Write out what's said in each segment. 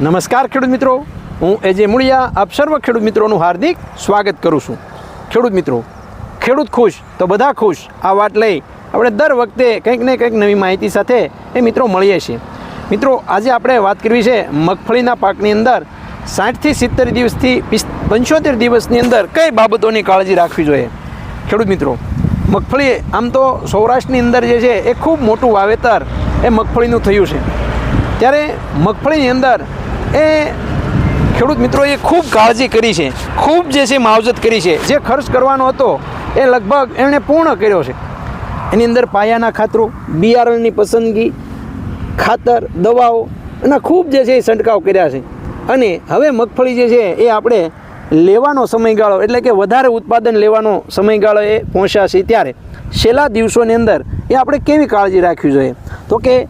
નમસ્કાર ખેડૂત મિત્રો. હું એજે મૂળિયા. આપ સર્વ ખેડૂત મિત્રોનું હાર્દિક સ્વાગત કરું છું. ખેડૂત મિત્રો, ખેડૂત ખુશ તો બધા ખુશ? આ વાત લઈ આપણે દર વખતે કંઈક ને કંઈક નવી માહિતી સાથે એ મિત્રો મળીએ છીએ. મિત્રો, આજે આપણે વાત કરવી છે મગફળીના પાકની અંદર સાઠથી સિત્તેર દિવસથી પંચોતેર દિવસની અંદર કઈ બાબતોની કાળજી રાખવી જોઈએ? ખેડૂત મિત્રો, મગફળી આમ તો સૌરાષ્ટ્રની અંદર જે છે એ ખૂબ મોટું વાવેતર એ મગફળીનું થયું છે. ત્યારે મગફળીની અંદર એ ખેડૂત મિત્રોએ ખૂબ કાળજી કરી છે. ખૂબ જે છે માવજત કરી છે. જે ખર્ચ કરવાનો હતો એ લગભગ એણે પૂર્ણ કર્યો છે. એની અંદર પાયાના ખાતરો, બિયારણની પસંદગી, ખાતર, દવાઓ અને ખૂબ જે છે એ છંટકાવ કર્યા છે. અને હવે મગફળી જે છે એ આપણે લેવાનો સમયગાળો એટલે કે વધારે ઉત્પાદન લેવાનો સમયગાળો એ પહોંચ્યા છે ત્યારે. છેલ્લા દિવસોની અંદર એ આપણે કેવી કાળજી રાખવી જોઈએ? તો કે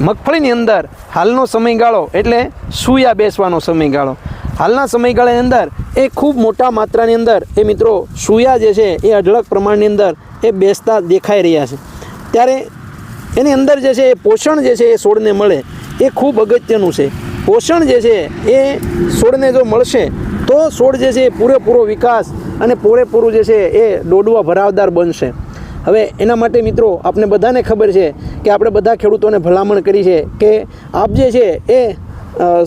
મગફળીની અંદર હાલનો સમયગાળો એટલે સૂયા બેસવાનો સમયગાળો. હાલના સમયગાળાની અંદર એ ખૂબ મોટા માત્રાની અંદર એ મિત્રો સૂયા જે છે એ અઢળક પ્રમાણની અંદર એ બેસતા દેખાઈ રહ્યા છે. ત્યારે એની અંદર જે છે એ પોષણ જે છે એ છોડને મળે એ ખૂબ અગત્યનું છે. પોષણ જે છે એ છોડને જો મળશે તો છોડ જે છે એ પૂરેપૂરો વિકાસ અને પૂરેપૂરું જે છે એ દોડવા ભરાવદાર બનશે. હવે એના માટે મિત્રો આપણે બધાને ખબર છે કે આપણે બધા ખેડૂતોને ભલામણ કરી છે કે આપ જે છે એ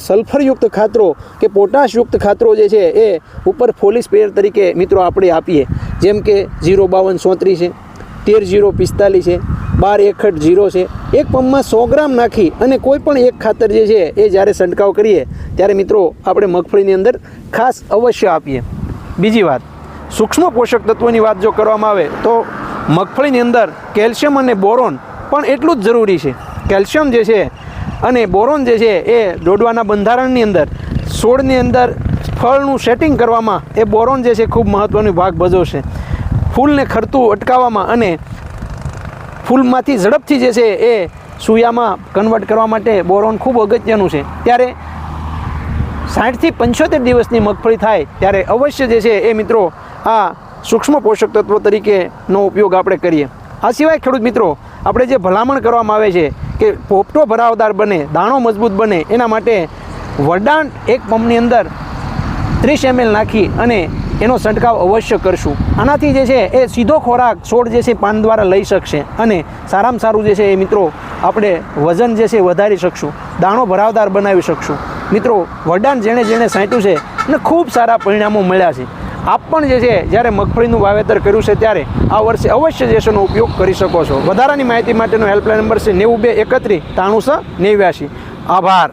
સલ્ફરયુક્ત ખાતરો કે પોટાશયુક્ત ખાતરો જે છે એ ઉપર ફોલી પેયર તરીકે મિત્રો આપણે આપીએ. જેમ કે જીરો બાવન સોત્રીસ છે, તેર જીરો પિસ્તાલીસ છે, બાર એકઠ જીરો છે. એક પંપમાં સો ગ્રામ નાખી અને કોઈ પણ એક ખાતર જે છે એ જ્યારે છંટકાવ કરીએ ત્યારે મિત્રો આપણે મગફળીની અંદર ખાસ અવશ્ય આપીએ. બીજી વાત, સૂક્ષ્મ પોષક તત્વોની વાત જો કરવામાં આવે તો મગફળીની અંદર કેલ્શિયમ અને બોરોન પણ એટલું જ જરૂરી છે. કેલ્શિયમ જે છે અને બોરોન જે છે એ દોડવાના બંધારણની અંદર છોડની અંદર ફળનું સેટિંગ કરવામાં એ બોરોન જે છે ખૂબ મહત્ત્વનો ભાગ ભજવશે. ફૂલને ખરતું અટકાવવામાં અને ફૂલમાંથી ઝડપથી જે છે એ સૂયામાં કન્વર્ટ કરવા માટે બોરોન ખૂબ અગત્યનું છે. ત્યારે સાઠથી પંચોતેર દિવસની મગફળી થાય ત્યારે અવશ્ય જે છે એ મિત્રો આ સૂક્ષ્મ પોષક તત્વો તરીકેનો ઉપયોગ આપણે કરીએ. આ સિવાય ખેડૂત મિત્રો, આપણે જે ભલામણ કરવામાં આવે છે કે પોપટો ભરાવદાર બને, દાણો મજબૂત બને, એના માટે વરદાન એક પંપની અંદર ત્રીસ એમએલ નાખી અને એનો છંટકાવ અવશ્ય કરશું. આનાથી જે છે એ સીધો ખોરાક છોડ જે છે પાન દ્વારા લઈ શકશે અને સારામાં સારું જે છે એ મિત્રો, આપણે વજન જે છે વધારી શકશું, દાણો ભરાવદાર બનાવી શકશું. મિત્રો, વરદાન જેણે જેણે સાંટ્યું છે અને ખૂબ સારા પરિણામો મળ્યા છે. આપ પણ જે છે, જ્યારે મગફળીનું વાવેતર કર્યું છે ત્યારે આ વર્ષે અવશ્ય જે ઉપયોગ કરી શકો છો. વધારાની માહિતી માટેનો હેલ્પલાઇન નંબર છે નેવું બે એકત્રીસ ત્રાણું નેવ્યાસી આભાર.